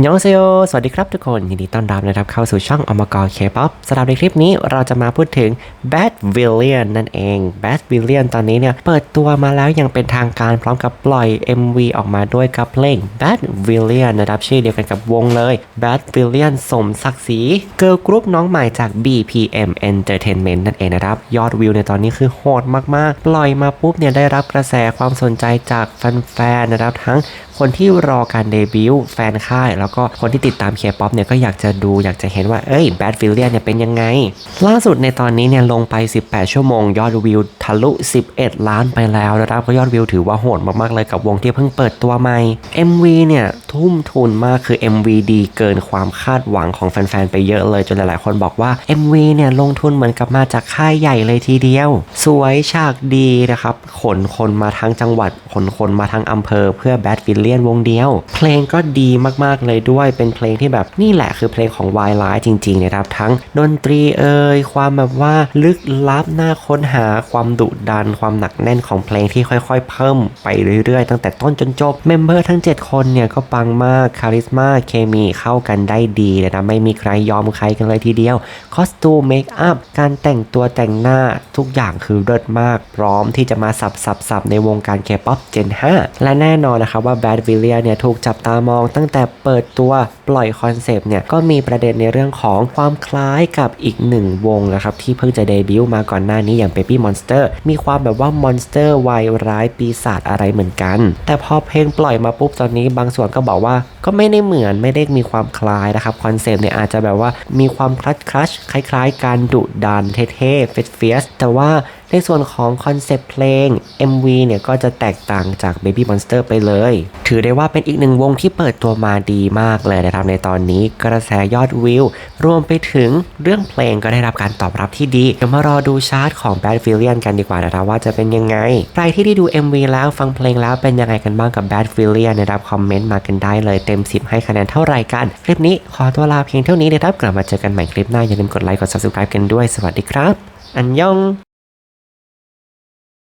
ันยองเซโยสวัสดีครับทุกคน ยินดีต้อนรับนะครับเข้าสู่ช่องอมกรเคป๊อปสำหรับในคลิปนี้เราจะมาพูดถึง Bad Villain นั่นเอง Bad Villain ตอนนี้เนี่ย เปิดตัวมาแล้วยังเป็นทางการพร้อมกับปล่อย MV ออกมาด้วยกับเพลง Bad Villain นะครับชื่อเดียวกันกับวงเลย Bad Villain สมศักดิ์ศรีเกิร์ลกรุ๊ปน้องใหม่จาก BPM Entertainment นั่นเองนะครับ ยอดวิวในตอนนี้คือโหดมากๆ ปล่อยมาปุ๊บเนี่ยได้รับกระแสความสนใจจากแฟนๆนะครับทั้ง คนที่รอการเดบิวต์แฟนค่าย แล้วก็คนที่ติดตามเคป๊อปเนี่ยก็อยากจะดูอยากจะเห็นว่าเอ้ยแบดฟิลเลียเนี่ยเป็นยังไง ล่าสุดในตอนนี้เนี่ยลงไป 18 ชั่วโมง ยอดวิวทะลุ 11 ล้านไปแล้วนะครับก็ยอดวิวถือว่าโหดมากๆเลยกับวงที่เพิ่งเปิดตัวใหม่ MV เนี่ยทุ่มทุนมากคือ MV ดีเกินความคาดหวังของแฟนๆไปเยอะเลยจนหลายๆ คนบอกว่า MV เนี่ยลงทุนเหมือนกับมาจากค่ายใหญ่เลยทีเดียว สวยฉากดีนะครับขนคนมาทั้งจังหวัดขนคนมาทั้งอำเภอเพื่อแบดฟิลเลียนวงเดียว เพลงก็ดีมากๆเลยด้วยเป็นเพลงที่แบบนี่แหละคือเพลงของวายไลท์จริงๆนะครับ ทั้งดนตรีเอ่ยความแบบว่าลึกลับน่าค้นหาความดุดัน ความหนักแน่นของเพลงที่ค่อยๆ เพิ่มไปเรื่อยๆ ตั้งแต่ต้นจนจบเมมเบอร์ทั้ง 7 คนเนี่ยก็ปังมากคาริสมาเคมีเข้ากันได้ดีเลยนะไม่มีใครยอมใครกันเลยทีเดียวคอสตูมเมคอัพการแต่งตัวแต่งหน้าทุกอย่างคือเลิศมาก พร้อมที่จะมาสับสับสับในวงการเคป๊อปเจน5และแน่นอนนะครับว่า Bad v i l l a เนี่ยถูกจับตามองตั้งแต่เปิดตัวปล่อยคอนเซปต์เนี่ยก็มีประเด็นในเรื่องของความคล้ายกับอีกหนึ่งวงนะครับที่เพิ่งจะเดบิวต์มาก่อนหน้านี้อย่าง Baby Monster มีความแบบว่ามอนสเตอร์วายร้ายปีศาจอะไรเหมือนกัน แต่พอเพลงปล่อยมาปุ๊บตอนนี้บางส่วนก็บอกว่าก็ไม่ได้เหมือนไม่ได้มีความคล้ายนะครับคอนเซปต์เนี่ยอาจจะแบบว่ามีความคลัชคลัชคล้าย ๆ การดุดันเท่ๆเฟสเฟียสแต่ว่า ในส่วนของคอนเซปต์เพลง MV เนี่ยก็จะแตกต่างจาก Baby Monster ไปเลย ถือได้ว่าเป็นอีกหนึ่งวงที่เปิดตัวมาดีมากเลยนะครับในตอนนี้กระแสยอดวิว รวมไปถึงเรื่องเพลงก็ได้รับการตอบรับที่ดี เดี๋ยวมารอดูชาร์ตของ Bad f i l l i a n กันดีกว่านะครับว่าจะเป็นยังไง ใครที่ได้ดู MV แล้วฟังเพลงแล้วเป็นยังไงกันบ้างกับ Bad f i l l i a n นะครับคอมเมนต์มากันได้เลยเต็ม 10 ให้คะแนนเท่าไหร่กัน คลิปนี้ขอตัวลาเพียงเท่านี้นะครับกลับมาเจอกันใหม่คลิปหน้าอย่าลืมกดไลค์กด subscribe กันด้วยสวัสดีครับ อันยอง